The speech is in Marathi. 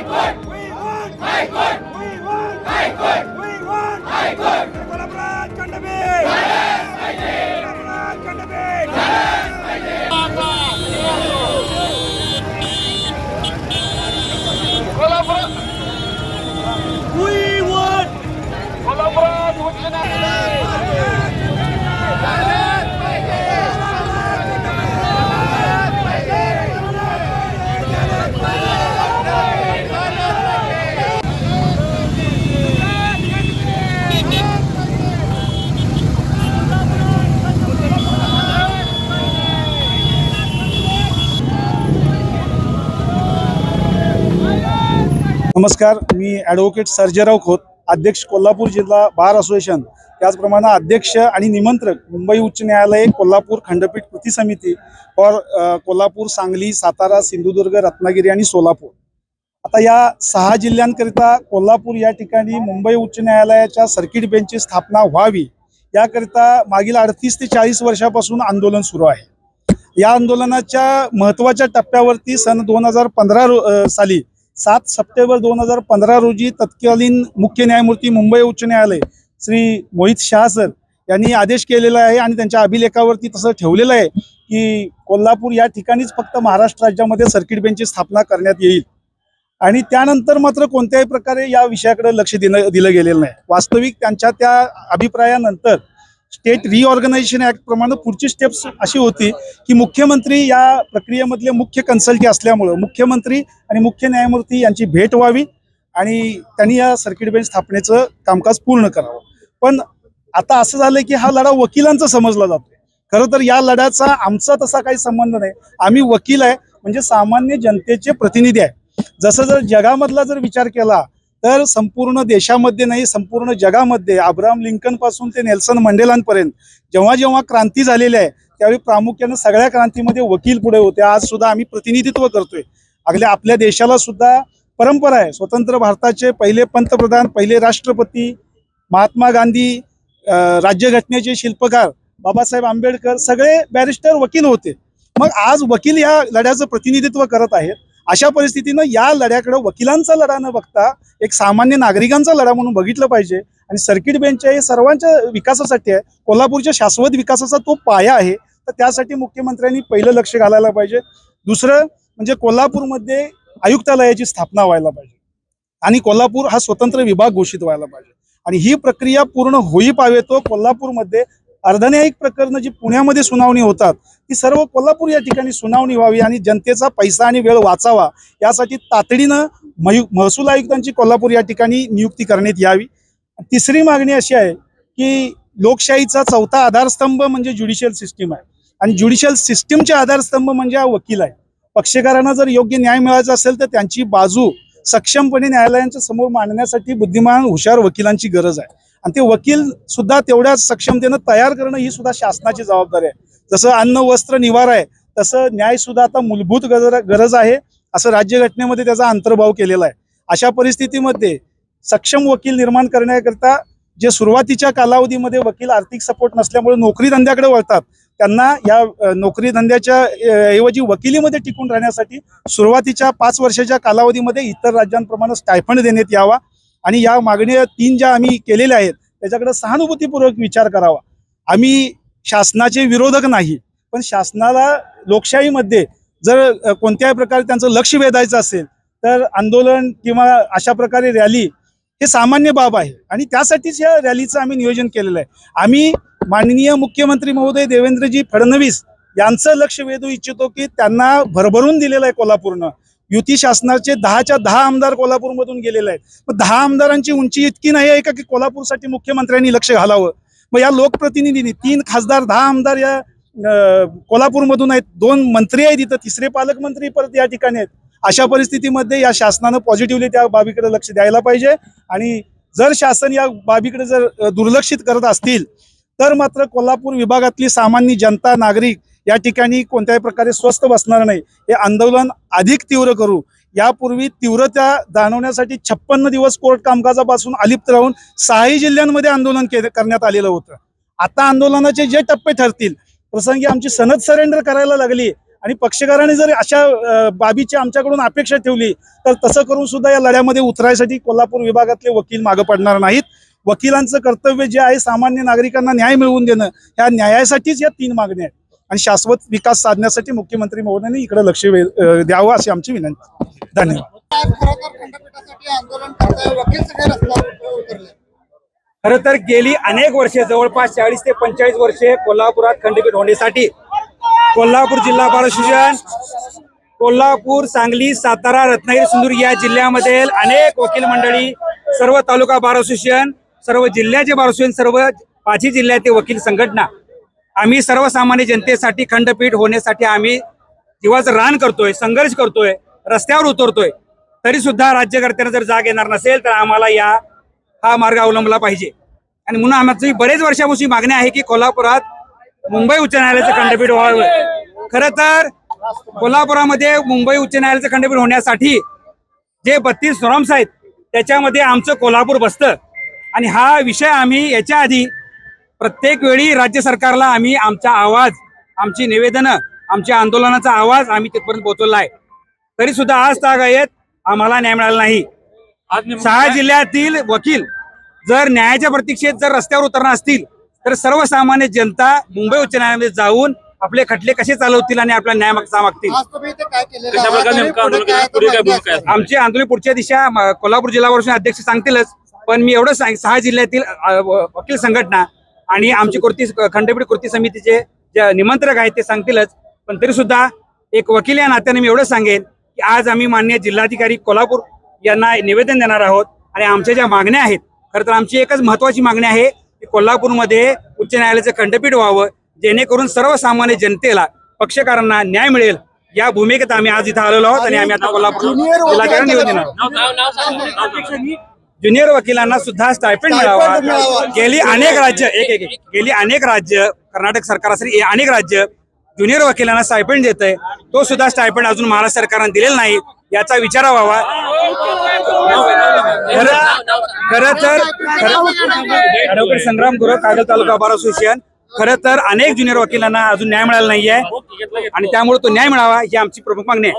We want High Court. We want High Court. We want High Court. गुलाबराज खंडपीठ. गुलाबराज खंडपीठ. We want नमस्कार मी ॲडव्होकेट सर्जेराव खोत अध्यक्ष कोल्हापूर जिल्हा बार असोसिएशन. त्याचप्रमाणे अध्यक्ष आणि निमंत्रक मुंबई उच्च न्यायालय कोल्हापूर खंडपीठ कृती समिती फॉर कोल्हापूर सांगली सातारा सिंधुदुर्ग रत्नागिरी आणि सोलापूर. आता या सहा जिल्ह्यांकरिता कोल्हापूर या ठिकाणी मुंबई उच्च न्यायालयाच्या सर्किट बेंचची स्थापना व्हावी याकरिता मागील अडतीस ते चाळीस वर्षापासून आंदोलन सुरू आहे. या आंदोलनाच्या महत्त्वाच्या टप्प्यावरती सन दोन हजार पंधरा साली सात सप्टेंबर दोन हजार पंधरा रोजी तत्कालीन मुख्य न्यायमूर्ती मुंबई उच्च न्यायालय श्री मोहित शाह सर यांनी आदेश केलेला आहे आणि त्यांच्या अभिलेखावरती तसं ठेवलेलं आहे की कोल्हापूर या ठिकाणीच फक्त महाराष्ट्र राज्यामध्ये सर्किट बेंचची स्थापना करण्यात येईल. आणि त्यानंतर मात्र कोणत्याही प्रकारे या विषयाकडे लक्ष दिलं दिलं गेलेलं नाही. वास्तविक त्यांच्या त्या अभिप्रायानंतर स्टेट रिऑर्गनायझेशन ऍक्ट प्रमाणे पुढची स्टेप्स अशी होती की मुख्यमंत्री या प्रक्रियेमधले मुख्य कन्सल्टी असल्यामुळं मुख्यमंत्री आणि मुख्य न्यायमूर्ती यांची भेट व्हावी आणि त्यांनी या सर्किट बेंच स्थापनेचं कामकाज पूर्ण करावं. पण आता असं झालंय की हा लढा वकिलांचा समजला जातो. खरं तर या लढ्याचा आमचा तसा काही संबंध नाही. आम्ही वकील आहे म्हणजे सामान्य जनतेचे प्रतिनिधी आहे. जसं जर जगामधला जर विचार केला तर संपूर्ण देशामध्ये नाही संपूर्ण जगामध्ये अब्राहम लिंकनपासून ते नेल्सन मंडेलांपर्यंत जेव्हा जेव्हा क्रांती झालेली आहे त्यावेळी प्रामुख्यानं सगळ्या क्रांतीमध्ये वकील पुढे होते. आज सुद्धा आम्ही प्रतिनिधित्व करतोय. अगल्या आपल्या देशाला सुद्धा परंपरा आहे. स्वतंत्र भारताचे पहिले पंतप्रधान पहिले राष्ट्रपती महात्मा गांधी राज्यघटनेचे शिल्पकार बाबासाहेब आंबेडकर सगळे बॅरिस्टर वकील होते. मग आज वकील या लढ्याचं प्रतिनिधित्व करत आहेत. अशा परिस्थितीनं या लढ्याकडे वकिलांचा लढा न बघता एक सामान्य नागरिकांचा लढा म्हणून बघितलं पाहिजे. आणि सर्किट बेंच हे सर्वांच्या विकासासाठी आहे. कोल्हापूरच्या शाश्वत विकासाचा तो पाया आहे. तर त्यासाठी मुख्यमंत्र्यांनी पहिलं लक्ष घालायला पाहिजे. दुसरं म्हणजे कोल्हापूरमध्ये आयुक्तालयाची स्थापना व्हायला पाहिजे. आणि कोल्हापूर हा स्वतंत्र विभाग घोषित व्हायला पाहिजे. आणि ही प्रक्रिया पूर्ण होई पावेतो कोल्हापूरमध्ये अर्धन्यायिक प्रकरणं जी पुण्यामध्ये सुनावणी होतात ती सर्व कोल्हापूर या ठिकाणी सुनावणी व्हावी आणि जनतेचा पैसा आणि वेळ वाचावा यासाठी तातडीनं मयू महसूल आयुक्तांची कोल्हापूर या ठिकाणी नियुक्ती करण्यात यावी. तिसरी मागणी अशी आहे की लोकशाहीचा चौथा आधारस्तंभ म्हणजे ज्युडिशियल सिस्टीम आहे. आणि ज्युडिशियल सिस्टीमचे आधारस्तंभ म्हणजे हा वकील आहे. पक्षकारांना जर योग्य न्याय मिळायचा असेल तर त्यांची बाजू सक्षमपणे न्यायालयांच्या समोर मांडण्यासाठी बुद्धिमान हुशार वकिलांची गरज आहे. आणि ते वकील सुद्धा तेवढ्याच सक्षमतेनं तयार करणं ही सुद्धा शासनाची जबाबदारी आहे. जसं अन्न वस्त्र निवारा आहे तसं न्याय सुद्धा आता मूलभूत गरज गरज आहे असं राज्यघटनेमध्ये त्याचा अंतर्भाव केलेला आहे. अशा परिस्थितीमध्ये सक्षम वकील निर्माण करण्याकरता जे सुरुवातीच्या कालावधीमध्ये वकील आर्थिक सपोर्ट नसल्यामुळे नोकरी धंद्याकडे वळतात त्यांना या नोकरी धंद्याच्या ऐवजी वकिलीमध्ये टिकून राहण्यासाठी सुरुवातीच्या पाच वर्षाच्या कालावधीमध्ये इतर राज्यांप्रमाणे स्टायफंड देण्यात यावा आणि या मागण्या तीन ज्या आम्ही केलेल्या आहेत त्याच्याकडे सहानुभूतीपूर्वक विचार करावा. आम्ही शासनाचे विरोधक नाही पण शासनाला लोकशाहीमध्ये जर कोणत्याही प्रकारे त्यांचं लक्ष वेधायचं असेल तर आंदोलन किंवा अशा प्रकारे रॅली हे सामान्य बाब आहे. आणि त्यासाठीच या रॅलीचं आम्ही नियोजन केलेलं आहे. आम्ही माननीय मुख्यमंत्री महोदय देवेंद्रजी फडणवीस यांचं लक्ष वेधू इच्छितो की त्यांना भरभरून दिलेलं आहे कोल्हापूरनं. युती शासनाचे दहाच्या दहा आमदार कोल्हापूरमधून गेलेले आहेत. मग दहा आमदारांची उंची इतकी नाही आहे का की कोल्हापूरसाठी मुख्यमंत्र्यांनी लक्ष घालावं? मग या लोकप्रतिनिधींनी तीन खासदार दहा आमदार या कोल्हापूरमधून आहेत. दोन मंत्री आहेत इथं तिसरे पालकमंत्री परत या ठिकाणी आहेत. अशा परिस्थितीमध्ये या शासनानं पॉझिटिव्हली त्या बाबीकडे लक्ष द्यायला पाहिजे. आणि जर शासन या बाबीकडे जर दुर्लक्षित करत असतील तर मात्र कोल्हापूर विभागातली सामान्य जनता नागरिक या ठिकाणी कोणत्याही प्रकारे स्वस्थ बसणार नाही. हे आंदोलन अधिक तीव्र करू. यापूर्वी तीव्रता जाणवण्यासाठी छप्पन्न दिवस कोर्ट कामकाजापासून अलिप्त राहून सहाही जिल्ह्यांमध्ये आंदोलन के करण्यात आलेलं होतं. आता आंदोलनाचे जे टप्पे ठरतील प्रसंगी आमची सनद सरेंडर करायला लागली आणि पक्षकाराने जर अशा बाबीची आमच्याकडून अपेक्षा ठेवली तर तसं करून सुद्धा या लढ्यामध्ये उतरायसाठी कोल्हापूर विभागातले वकील मागं पडणार नाहीत. वकिलांचं कर्तव्य जे आहे सामान्य नागरिकांना न्याय मिळवून देणं. ह्या न्यायासाठीच या तीन मागण्या आहेत. आणि शाश्वत विकास साधण्यासाठी मुख्यमंत्री महोदयांनी इकडे लक्ष वे- द्यावं अशी आमची विनंती. धन्यवाद. खर तर गेली अनेक वर्षे जवळपास चाळीस ते पंचेचाळीस वर्षे कोल्हापुरात खंडपीठ होण्यासाठी. कोल्हापूर जिल्हा बार कोल्हापूर सांगली सातारा रत्नागिरी सिंधुदुर्ग या जिल्ह्यामध्ये अनेक वकील मंडळी सर्व तालुका बार असोसिएशन सर्व जिल्ह्याचे बार असोसिएशन सर्व पाचही जिल्ह्यातील वकील संघटना आम्ही सर्वसामान्य जनतेसाठी खंडपीठ होण्यासाठी आम्ही जीवाचं रान करतोय संघर्ष करतोय रस्त्यावर उतरतोय. तरी सुद्धा राज्यकर्त्यांना जर जाग येणार नसेल तर आम्हाला या हा मार्ग अवलंबला पाहिजे. आणि म्हणून आम्हाला बरेच वर्षापासून मागणी आहे की कोल्हापुरात मुंबई उच्च न्यायालयाचं खंडपीठ व्हावं. खरं तर कोल्हापुरामध्ये मुंबई उच्च न्यायालयाचं खंडपीठ होण्यासाठी जे बत्तीस नॉर्म्स आहेत त्याच्यामध्ये आमचं कोल्हापूर बसतं. आणि हा विषय आम्ही याच्या आधी प्रत्येक वेळी राज्य सरकारला आम्ही आमचा आवाज आमची निवेदनं आमच्या आंदोलनाचा आवाज आम्ही तिथपर्यंत पोहोचवला आहे. तरी सुद्धा आज तागायत आम्हाला न्याय मिळाला नाही. सहा जिल्ह्यातील वकील जर न्यायाच्या प्रतीक्षेत जर रस्त्यावर उतरणार असतील तर सर्वसामान्य जनता मुंबई उच्च न्यायालयामध्ये जाऊन आपले खटले कसे चालवतील आणि आपला न्याय मागचा मागतील? आमची आंदोलन पुढच्या दिशा म, कोल्हापूर जिल्हा अध्यक्ष सांगतीलच पण मी एवढं सांग सहा जिल्ह्यातील वकील संघटना आणि आमची कृती खंडपीठ कृती समितीचे जे निमंत्रक आहेत ते सांगतीलच. पण तरी सुद्धा एक वकील या नात्याने मी एवढं सांगेन की आज आम्ही मान्य जिल्हाधिकारी कोल्हापूर यांना निवेदन देणार आहोत आणि आमच्या ज्या मागण्या आहेत खरं तर आमची एकच महत्वाची मागणी आहे की कोल्हापूरमध्ये उच्च न्यायालयाचं खंडपीठ व्हावं जेणेकरून सर्वसामान्य जनतेला पक्षकारांना न्याय मिळेल. या भूमिकेत आम्ही आज इथं आलेलो आहोत आणि आम्ही आता कोल्हापूर जिल्हाधिकारी निवेदन ज्युनियर वकिलांना सुद्धा स्टायपेंड मिळावा. गेली अनेक राज्य एक एक. गेली अनेक राज्य कर्नाटक सरकार असेल अनेक राज्य ज्युनियर वकिलांना स्टायपेंड देत आहे तो सुद्धा स्टायपेंड अजून महाराष्ट्र सरकारने दिलेला नाही. याचा विचार व्हावा. खरं खरं तर advocate Sangram Gurav Kagal taluka bar association. खरं तर अनेक ज्युनियर वकिलांना अजून न्याय मिळाला नाहीये. आणि त्यामुळे तो न्याय मिळावा ही आमची प्रमुख मागणी आहे.